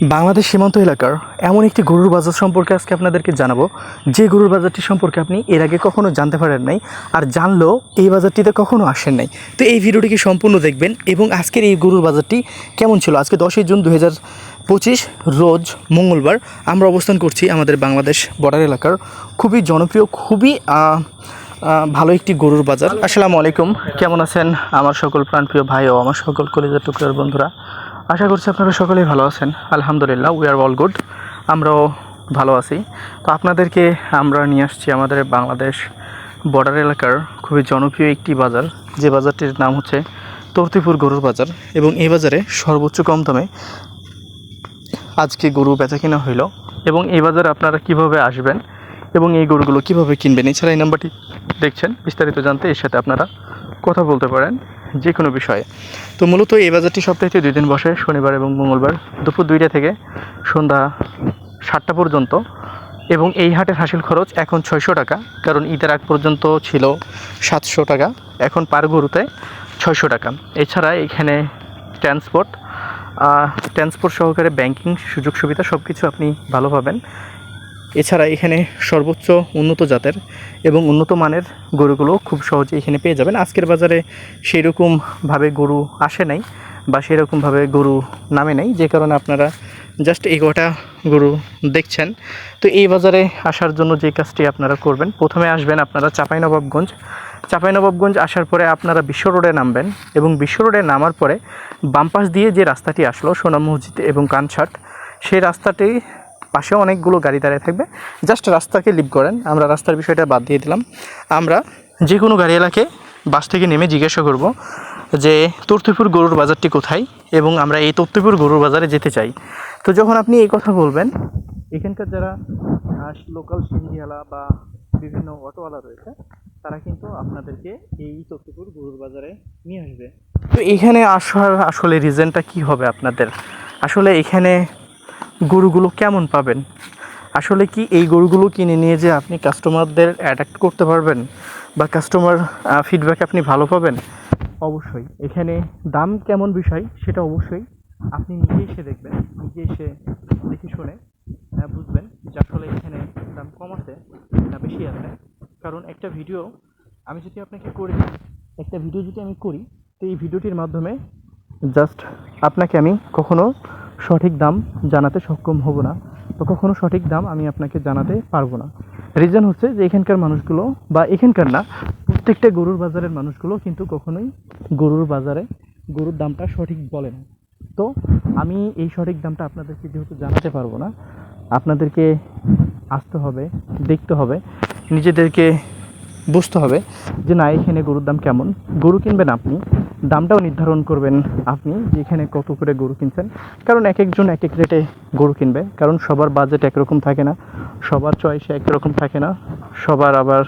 বাংলাদেশ সীমান্ত এলাকার এমন একটি গরুর বাজার সম্পর্কে আজকে আপনাদেরকে জানাব। যে গরুর বাজারটি সম্পর্কে আপনি এর আগে কখনো জানতে পারেন নাই আর জানলেও এই বাজারটিতে কখনো আসেন নাই। তো এই ভিডিওটিকে সম্পূর্ণ দেখবেন এবং আজকের এই গরুর বাজারটি কেমন ছিল? আজকে দশই জুন দু পঁচিশ, রোজ মঙ্গলবার আমরা অবস্থান করছি আমাদের বাংলাদেশ বর্ডার এলাকার খুবই জনপ্রিয়, খুবই ভালো একটি গরুর বাজার। আসসালামু আলাইকুম। কেমন আছেন আমার সকল প্রাণপ্রিয় ভাই ও আমার সকল কলেজের টুকরার বন্ধুরা? আশা করছি আপনারা সকলেই ভালো আছেন। আলহামদুলিল্লাহ উই আর অল গুড আমরাও ভালো আছি। তো আপনাদেরকে আমরা নিয়ে আসছি আমাদের বাংলাদেশ বর্ডার এলাকার খুবই জনপ্রিয় একটি বাজার। যে বাজারটির নাম হচ্ছে তর্তিপুর গরুর বাজার এবং এই বাজারে সর্বোচ্চ কম দামে আজকে গরু বেচা কিনা হইল এবং এই বাজারে আপনারা কীভাবে আসবেন এবং এই গরুগুলো কীভাবে কিনবেন, এছাড়া এই নাম্বারটি দেখছেন, বিস্তারিত জানতে এর সাথে আপনারা কথা বলতে পারেন। যে কোনো বিষয়ে। তো মূলত এই বাজারটি সপ্তাহে দুই দিন বসে, শনিবার এবং মঙ্গলবার দুপুর দুইটা থেকে সন্ধ্যা সাতটা পর্যন্ত। এবং এই হাটের হাসিল খরচ এখন ছয়শো টাকা, কারণ ঈদের আগ পর্যন্ত ছিল সাতশো টাকা, এখন পার গরুতে ছয়শো টাকা। এছাড়া এখানে ট্রান্সপোর্ট ট্রান্সপোর্ট সহকারে ব্যাংকিং সুযোগ সুবিধা সব কিছু আপনি ভালো পাবেন। এছাড়া এখানে সর্বোচ্চ উন্নত জাতের এবং উন্নত মানের গরুগুলো খুব সহজে এখানে পেয়ে যাবেন। আজকের বাজারে সেই রকমভাবে গরু আসে নাই বা সেরকমভাবে গরু নামে নাই, যে কারণে আপনারা জাস্ট এই কটা গরু দেখছেন। তো এই বাজারে আসার জন্য যে কাজটি আপনারা করবেন, প্রথমে আসবেন আপনারা চাঁপাইনবাবগঞ্জ। চাঁপাইনবাবগঞ্জ আসার পরে আপনারা বিশ্ব রোডে নামবেন এবং বিশ্ব রোডে নামার পরে বাম পাশ দিয়ে যে রাস্তাটি আসলো সোনাম মসজিদ এবং কানছাট, সেই রাস্তাটি পাশে অনেকগুলো গাড়ি দাঁড়িয়ে থাকবে। জাস্ট রাস্তাকে লিভ করেন। আমরা রাস্তার বিষয়টা বাদ দিয়ে দিলাম। আমরা যে কোনো গাড়ি এলাকে বাস থেকে নেমে জিজ্ঞাসা করব যে, তর্তিপুর গরুর বাজারটি কোথায়? এবং আমরা এই তর্তিপুর গরুর বাজারে যেতে চাই। তো যখন আপনি এই কথা বলবেন, এখানকার যারা লোকাল সিঙ্গিয়ালা বা বিভিন্ন অটোওয়ালা রয়েছে, তারা কিন্তু আপনাদেরকে এই তত্ত্বপুর গরুর বাজারে নিয়ে আসবে। তো এখানে আসার আসলে রিজনটা কি হবে আপনাদের? আসলে এখানে গরুগুলো কেমন পাবেন? আসলে কি এই গরুগুলো কিনে নিয়ে যে আপনি কাস্টমারদের অ্যাট্রাক্ট করতে পারবেন বা কাস্টমার ফিডব্যাক আপনি ভালো পাবেন? অবশ্যই। এখানে দাম কেমন বিষয় সেটা অবশ্যই আপনি নিজে এসে দেখবেন নিজে এসে দেখে শুনে বুঝবেন যে আসলে এখানে দাম কম আছে না বেশি আছে। কারণ একটা ভিডিও আমি যদি আপনাকে করি, একটা ভিডিও যদি আমি করি, তো এই ভিডিওটির মাধ্যমে জাস্ট আপনাকে আমি কখনো সঠিক দাম জানাতে সক্ষম হব না। বা কখনও সঠিক দাম আমি আপনাকে জানাতে পারব না। রিজন হচ্ছে যে এখানকার মানুষগুলো বা এখানকার না, প্রত্যেকটা গরুর বাজারের মানুষগুলো কিন্তু কখনোই গরুর বাজারে গরুর দামটা সঠিক বলে না। তো আমি এই সঠিক দামটা আপনাদেরকে যেহেতু জানাতে পারব না, আপনাদেরকে আসতে হবে, দেখতে হবে, নিজেদেরকে বুঝতে হবে যে না, এখানে গরুর দাম কেমন। গরু কিনবেন আপনি দামটাও নির্ধারণ করবেন আপনি যে এখানে কত করে গরু কিনছেন। কারণ এক একজন এক এক রেটে গরু কিনবে। কারণ সবার বাজেট একরকম থাকে না, সবার চয়েস একরকম থাকে না, সবার আবার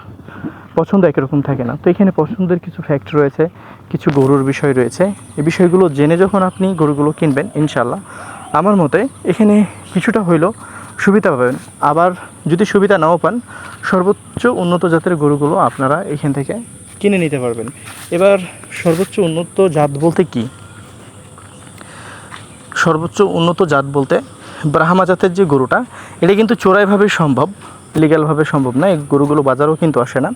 পছন্দ একরকম থাকে না। তো এখানে পছন্দের কিছু ফ্যাক্ট রয়েছে, কিছু গরুর বিষয় রয়েছে। এই বিষয়গুলো জেনে যখন আপনি গরুগুলো কিনবেন ইনশাল্লাহ আমার মতে এখানে কিছুটা হইলেও সুবিধা পাবেন। আবার যদি সুবিধা নাও পান, সর্বোচ্চ উন্নত জাতের গরুগুলো আপনারা এখান থেকে কিনে নিতে পারবেন। এবার সর্বোচ্চ উন্নত জাত বলতে কি? সর্বোচ্চ উন্নত জাত বলতে ব্রাহ্মা জাতের যে গরুটা, এটা কিন্তু চোরাইভাবে সম্ভব লিগ্যালভাবে সম্ভব না, এই গরুগুলো বাজারেও কিন্তু আসে না।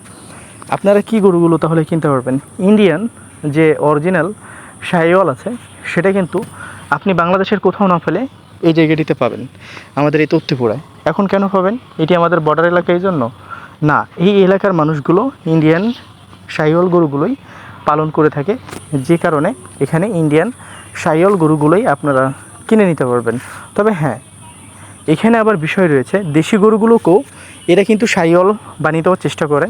আপনারা কি গরুগুলো তাহলে কিনতে পারবেন? ইন্ডিয়ান যে অরিজিনাল শাহিওয়াল আছে, সেটা কিন্তু আপনি বাংলাদেশের কোথাও না ফেলে এই জায়গাটিতে পাবেন, আমাদের এই তথ্যপুরায় এখন কেন পাবেন? এটি আমাদের বর্ডার এলাকা এই জন্য? না, এই এলাকার মানুষগুলো ইন্ডিয়ান শাহিওয়াল গরুগুলোই পালন করে থাকে। যে কারণে এখানে ইন্ডিয়ান শাহিওয়াল গরুগুলোই আপনারা কিনে নিতে পারবেন। তবে হ্যাঁ এখানে আবার বিষয় রয়েছে, দেশি গরুগুলোকেও এরা কিন্তু সাইয়ল বানিয়ে দেওয়ার চেষ্টা করে।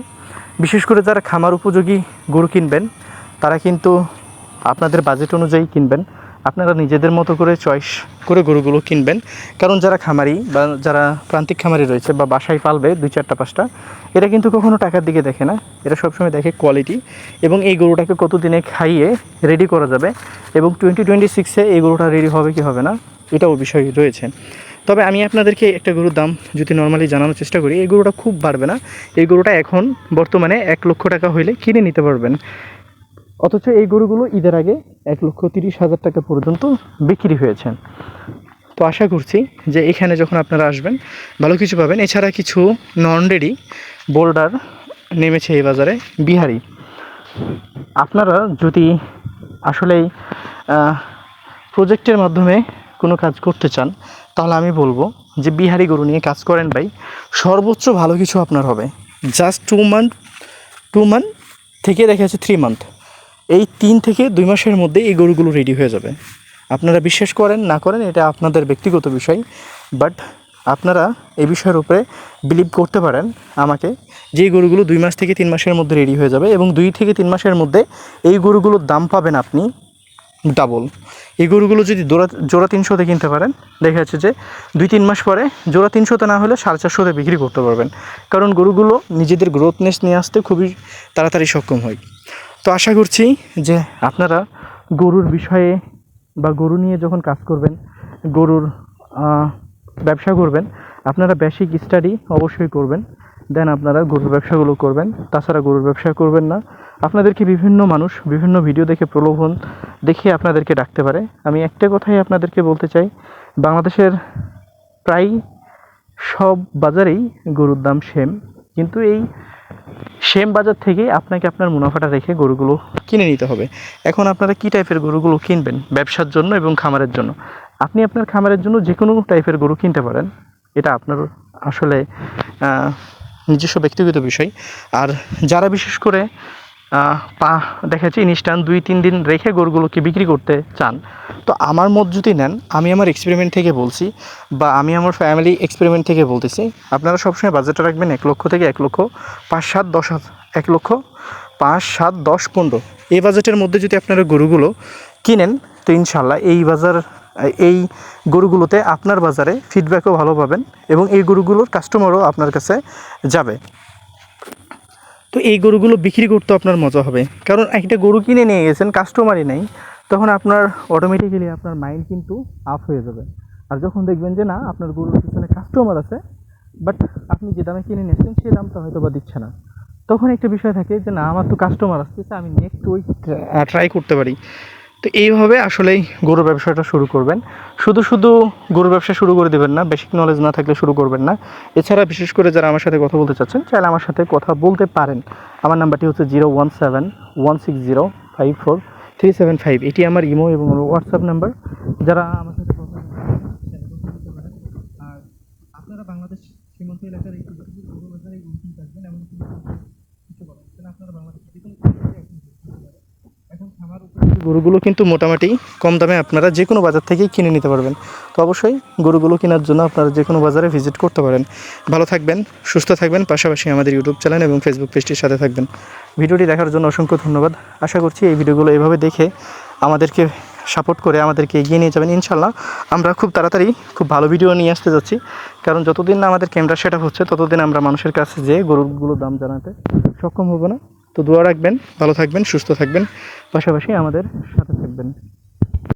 বিশেষ করে যারা খামার উপযোগী গরু কিনবেন, তারা কিন্তু আপনাদের বাজেট অনুযায়ী কিনবেন। আপনারা নিজেদের মতো করে চয়েস করে গরুগুলো কিনবেন। কারণ যারা খামারি বা যারা প্রান্তিক খামারি রয়েছে বা বাসায় পালবে দুই চারটা, পাঁচটা, এরা কিন্তু কখনো টাকার দিকে দেখে না। এরা সবসময় দেখে কোয়ালিটি এবং এই গরুটাকে কত দিনে খাইয়ে রেডি করা যাবে এবং টোয়েন্টি টোয়েন্টি সিক্সে এই গরুটা রেডি হবে কি হবে না, এটাও বিষয় রয়েছে। তবে আমি আপনাদেরকে একটা গরুর দাম যদি নর্মালি জানানোর চেষ্টা করি, এই গরুটা খুব বাড়বে না। এই গরুটা এখন বর্তমানে এক লক্ষ টাকা হইলে কিনে নিতে পারবেন। অথচ এই গরুগুলো ঈদের আগে এক লক্ষ তিরিশ হাজার টাকা পর্যন্ত বিক্রি হয়েছে। তো আশা করছি যে এখানে যখন আপনারা আসবেন, ভালো কিছু পাবেন। এছাড়া কিছু নন রেডি বোল্ডার নেমেছে এই বাজারে, বিহারি। আপনারা যদি আসলেই প্রজেক্টের মাধ্যমে কোনো কাজ করতে চান, তাহলে আমি বলব যে বিহারি গরু নিয়ে কাজ করেন ভাই। সর্বোচ্চ ভালো কিছু আপনার হবে। Just two month two month থেকে দেখা যাচ্ছে থ্রি মান্থ এই তিন থেকে দুই মাসের মধ্যে এই গরুগুলো রেডি হয়ে যাবে। আপনারা বিশ্বাস করেন, না করেন, এটা আপনাদের ব্যক্তিগত বিষয়। বাট আপনারা এই বিষয়ের উপরে বিলিভ করতে পারেন আমাকে যে গরুগুলো দুই মাস থেকে তিন মাসের মধ্যে রেডি হয়ে যাবে এবং দুই থেকে তিন মাসের মধ্যে এই গরুগুলোর দাম পাবেন আপনি ডাবল এই গরুগুলো যদি জোড়া জোড়া তিনশোতে কিনতে পারেন, দেখা যাচ্ছে যে দুই তিন মাস পরে জোড়া তিনশোতে না হলে সাড়ে চারশোতে বিক্রি করতে পারবেন। কারণ গরুগুলো নিজেদের গ্রোথনেস নিয়ে আসতে খুবই তাড়াতাড়ি সক্ষম হয়। তো আশা করছি যে আপনারা গরুর বিষয়ে বা গরু নিয়ে যখন কাজ করবেন, গরুর ব্যবসা করবেন, আপনারা বেসিক স্টাডি অবশ্যই করবেন। দেন আপনারা গরুর ব্যবসাগুলো করবেন। তাছাড়া গরুর ব্যবসা করবেন না। আপনাদেরকে বিভিন্ন মানুষ বিভিন্ন ভিডিও দেখে প্রলোভন দেখে আপনাদেরকে ডাকতে পারে। আমি একটা কথাই আপনাদেরকে বলতে চাই, বাংলাদেশের প্রায় সব বাজারেই গরুর দাম সেম কিন্তু এই সেম বাজার থেকে আপনাকে আপনার মুনাফাটা রেখে গরুগুলো কিনে নিতে হবে। এখন আপনারা কী টাইপের গরুগুলো কিনবেন? ব্যবসার জন্য এবং খামারের জন্য। আপনি আপনার খামারের জন্য যে কোনো টাইপের গরু কিনতে পারেন। এটা আপনার আসলে নিজস্ব ব্যক্তিগত বিষয়। আর যারা বিশেষ করে পা দেখা যাচ্ছে ইনস্ট্যান্ট দুই, তিন দিন রেখে গরুগুলোকে বিক্রি করতে চান। তো আমার মত যদি নেন, আমি আমার এক্সপেরিমেন্ট থেকে বলছি বা আমি আমার ফ্যামিলি এক্সপেরিমেন্ট থেকে বলতেছি, আপনারা সবসময় বাজেটটা রাখবেন এক লক্ষ থেকে এক লক্ষ, পাঁচ, সাত, দশ, এক লক্ষ, পাঁচ, সাত, দশ, পনেরো। এই বাজেটের মধ্যে যদি আপনারা গরুগুলো কিনেন, তো ইনশাল্লাহ এই বাজার, এই গরুগুলোতে আপনার বাজারে ফিডব্যাকও ভালো পাবেন এবং এই গরুগুলোর কাস্টমারও আপনার কাছে যাবে। তো এই গরুগুলো বিক্রি করতে আপনার মজা হবে। কারণ একটা গরু কিনে নিয়ে গেছেন কাস্টমারই নেই, তখন আপনার অটোমেটিক্যালি আপনার মাইন্ড কিন্তু আপ হয়ে যাবে। আর যখন দেখবেন যে না, আপনার গরুর পিছনে কাস্টমার আছে বাট আপনি যে দামে কিনে নিয়েছেন সেই দামটা হয়তো বা দিচ্ছে না। তখন একটা বিষয় থাকে যে না, আমার তো কাস্টমার আসতেছে, আমি নেক্সট ওই ট্রাই করতে পারি। তো এইভাবে আসলেই গরু ব্যবসাটা শুরু করবেন। শুধু শুধু গরু ব্যবসা শুরু করে দেবেন না বেসিক নলেজ না থাকলে শুরু করবেন না। এছাড়া বিশেষ করে যারা আমার সাথে কথা বলতে চাচ্ছেন, চাইলে আমার সাথে কথা বলতে পারেন। আমার নাম্বারটি হচ্ছে zero one seven one six zero five four three seven five এটি আমার ইমো এবং হোয়াটসঅ্যাপ নাম্বার। যারা আমার সাথে কথা বলতে চান, সেটা কথা বলতে পারেন। আর আপনারা বাংলাদেশ সীমান্ত এলাকার এই টুকটুকি গরু বাজারে উঠতে থাকবেন এমন কোনো কিছু করার হচ্ছে না। আপনারা বাংলাদেশের যে কোনো প্রান্তে এখন ঢুকতে পারেন। এখন খামার উপযোগী গরুগুলো কিন্তু মোটামুটি কম দামে আপনারা যে কোনো বাজার থেকেই কিনে নিতে পারবেন। তো অবশ্যই গরুগুলো কেনার জন্য আপনারা যে কোনো বাজারে ভিজিট করতে পারেন। ভালো থাকবেন, সুস্থ থাকবেন, পাশাপাশি আমাদের ইউটিউব চ্যানেল এবং ফেসবুক পেজটির সাথে থাকবেন। ভিডিওটি দেখার জন্য অসংখ্য ধন্যবাদ। আশা করছি এই ভিডিওগুলো এভাবে দেখে আমাদেরকে সাপোর্ট করে আমাদেরকে এগিয়ে নিয়ে যাবেন। ইনশাল্লাহ আমরা খুব তাড়াতাড়ি খুব ভালো ভিডিও নিয়ে আসতে যাচ্ছি। কারণ যতদিন না আমাদের ক্যামেরা সেট আপ হচ্ছে, ততদিন আমরা মানুষের কাছে যেয়ে গরুগুলোর দাম জানাতে সক্ষম হব না। তো দোয়া রাখবেন ভালো থাকবেন সুস্থ থাকবেন। পাশাপাশি আমাদের সাথে থাকবেন।